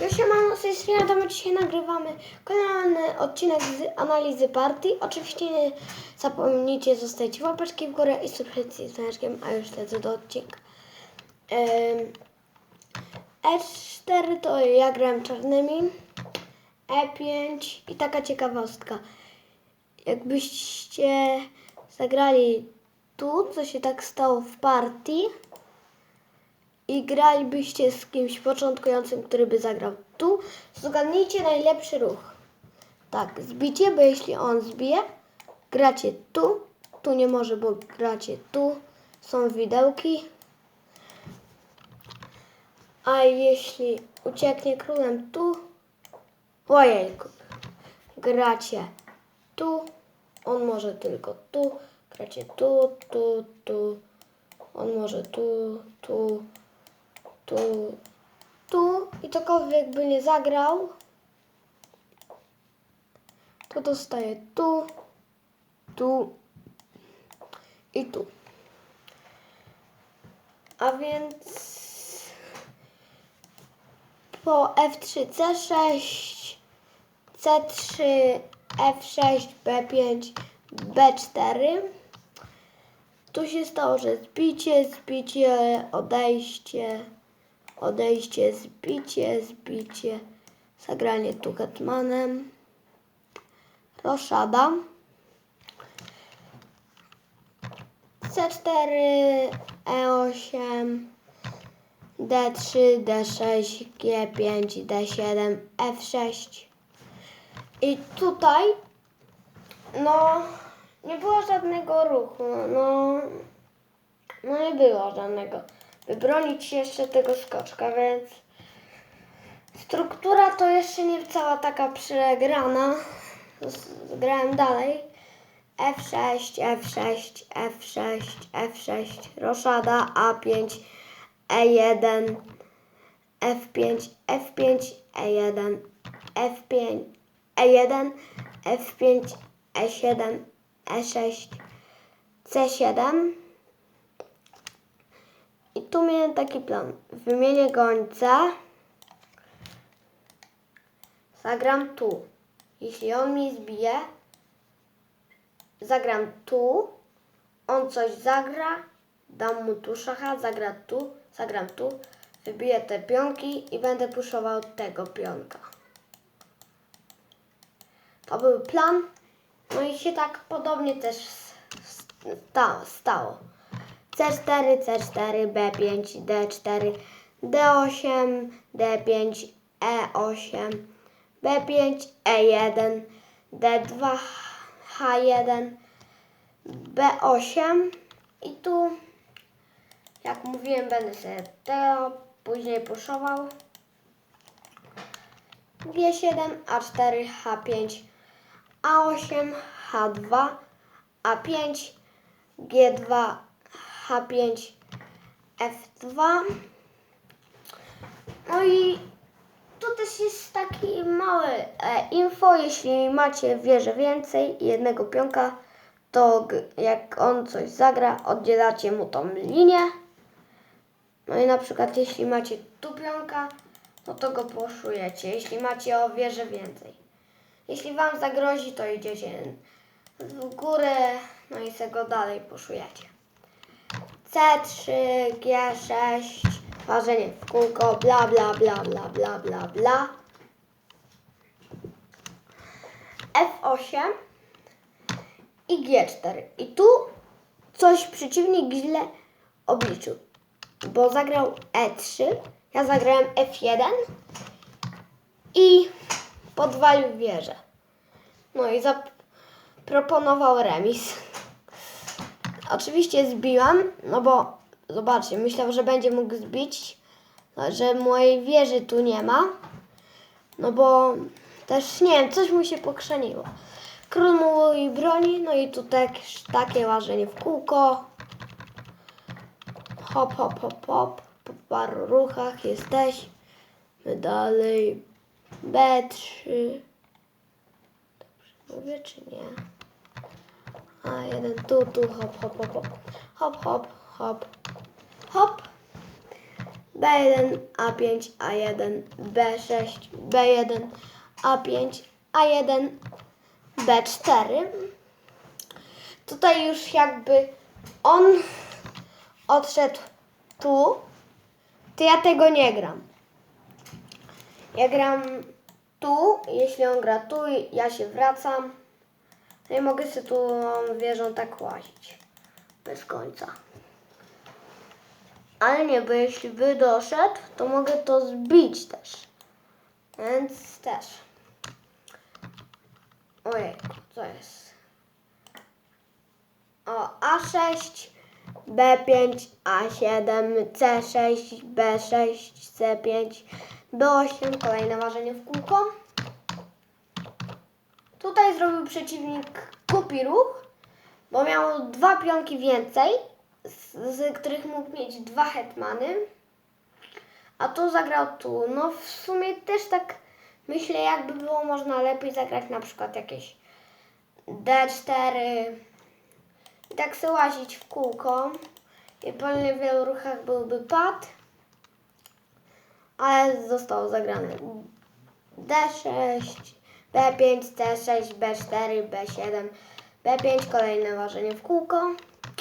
Ja się mam z my dzisiaj nagrywamy kolejny odcinek z analizy partii. Oczywiście nie zapomnijcie zostawić łapeczki w górę i subskrypcji z dzwoneczkiem, a już lecę do odcinka. Ym, E4 to ja grałem czarnymi, E5 i taka ciekawostka. Jakbyście zagrali tu, co się tak stało w partii, i gralibyście z kimś początkującym, który by zagrał. Tu, zgadnijcie najlepszy ruch. Tak, zbicie, bo jeśli on zbije, gracie tu, tu nie może, bo gracie tu, są widełki. A jeśli ucieknie królem tu, ojejku, gracie tu, on może tylko tu, gracie tu, tu, tu, on może tu, tu, tu, tu i cokolwiek by nie zagrał, to dostaje tu, tu i tu. A więc po F3, C6, C3, F6, B5, B4. Tu się stało, że zbicie, zbicie, odejście, odejście, zbicie, zbicie, zagranie tu hetmanem, roszada, C4, E8, D3, D6, G5, D7, F6. I tutaj, no, nie było żadnego ruchu, no, no nie było żadnego. Bronić jeszcze tego skoczka, więc struktura to jeszcze nie cała taka przegrana. Grałem dalej. F6, F6, F6, F6, roszada, A5, E1, F5, F5, E1, F5, E1, F5, E7, E6, C7. I tu miałem taki plan. Wymienię gońca. Zagram tu. Jeśli on mi zbije, zagram tu. On coś zagra, dam mu tu szacha, zagra tu, zagram tu. Wybiję te pionki i będę puszował tego pionka. To był plan. No i się tak podobnie też stało. C4, C4, B5, D4, D8, D5, E8, B5, E1, D2, H1, B8 i tu, jak mówiłem, będę sobie tego później puszował. G7, A4, H5, A8, H2, A5, G2, H5, F2. No i tu też jest taki mały e, info, jeśli macie wieżę więcej jednego pionka, to jak on coś zagra, oddzielacie mu tą linię. No i na przykład jeśli macie tu pionka, no to go poszujecie, jeśli macie o wieżę więcej. Jeśli wam zagrozi, to idziecie w górę, no i se go dalej poszujecie. C3, G6, ważenie w kółko, bla bla bla bla bla bla bla. F8 i G4. I tu coś przeciwnik źle obliczył, bo zagrał E3, ja zagrałem F1 i podwalił wieżę. No i zaproponował remis. Oczywiście zbiłam, no bo zobaczcie, myślał, że będzie mógł zbić, że mojej wieży tu nie ma. No bo też nie wiem, coś mu się pokrzeniło. Król mój broni, no i tu też takie łażenie w kółko. Hop, hop, hop, hop. Po paru ruchach jesteśmy dalej. B3. Dobrze mówię, czy nie? A jeden tu, tu, hop, hop, hop, hop. Hop, hop, hop. Hop. B1, A5, A1, B6, B1, A5, A1, B4. Tutaj już jakby on odszedł tu, to ja tego nie gram. Ja gram tu, jeśli on gra tu, ja się wracam. No i mogę sobie tu wieżą tak łazić. Bez końca. Ale nie, bo jeśli by doszedł, to mogę to zbić też. Więc też. Ojej, co jest? O, A6, B5, A7, C6, B6, C5, B8, kolejne ważenie w kółko. Tutaj zrobił przeciwnik głupi ruch, bo miał dwa pionki więcej, z, z których mógł mieć dwa hetmany. A tu zagrał tu. No w sumie też tak myślę, jakby było można lepiej zagrać na przykład jakieś D4 i tak sobie łazić w kółko. I po wielu ruchach byłby pad, ale zostało zagrane D6, B5, C6, B4, B7, B5, kolejne ważenie w kółko.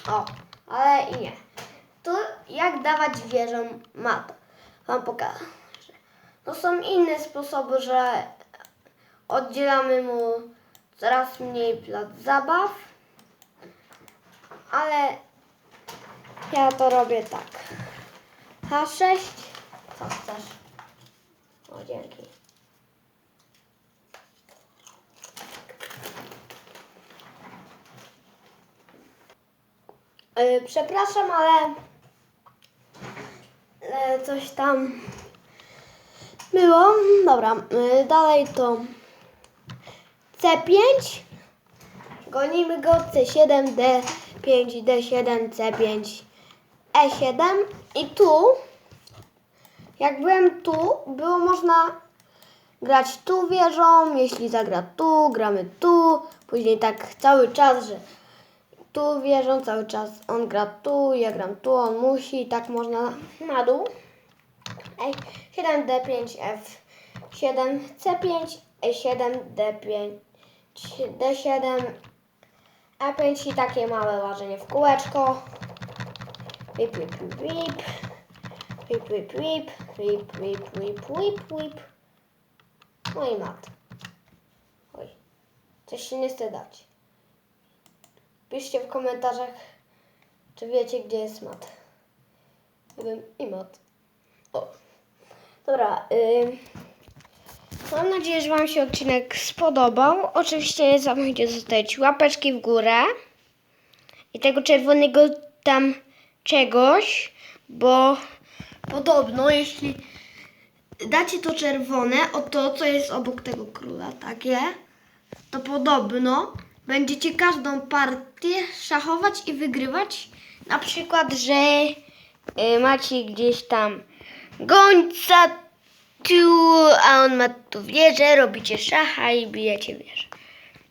O, ale i nie. Tu jak dawać wieżom mat? Wam pokażę. No są inne sposoby, że oddzielamy mu coraz mniej plac zabaw, ale ja to robię tak. H6, co chcesz? O, dzięki. Przepraszam, ale e, coś tam było. Dobra, e, dalej to C5. Gonimy go C7, D5, D7, C5, E7. I tu, jak byłem tu, było można grać tu wieżą. Jeśli zagra tu, gramy tu. Później tak cały czas, że tu wieżą cały czas. On gra tu, ja gram tu, on musi i tak można na dół. Ej, 7 D5 F7 C5 E7 D5 D7 E5 i takie małe łażenie w kółeczko. Wip, wip, wip, wip. Wip, wip, wip. Wip, wip, wip, wip, wip. No i mat. Oj, coś się nie chce dać. Piszcie w komentarzach, czy wiecie, gdzie jest mat. Wiem i mat. O. Dobra. Mam nadzieję, że Wam się odcinek spodobał. Oczywiście nie zapomnijcie zostawić łapeczki w górę i tego czerwonego tam czegoś, bo podobno jeśli dacie to czerwone, o to, co jest obok tego króla, takie, to podobno będziecie każdą partię szachować i wygrywać. Na przykład, że y, macie gdzieś tam gońca tu, a on ma tu wieżę, robicie szacha i bijecie wieżę.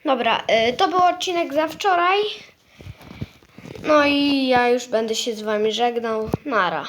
Dobra, y, to był odcinek za wczoraj. No i ja już będę się z wami żegnał. Nara.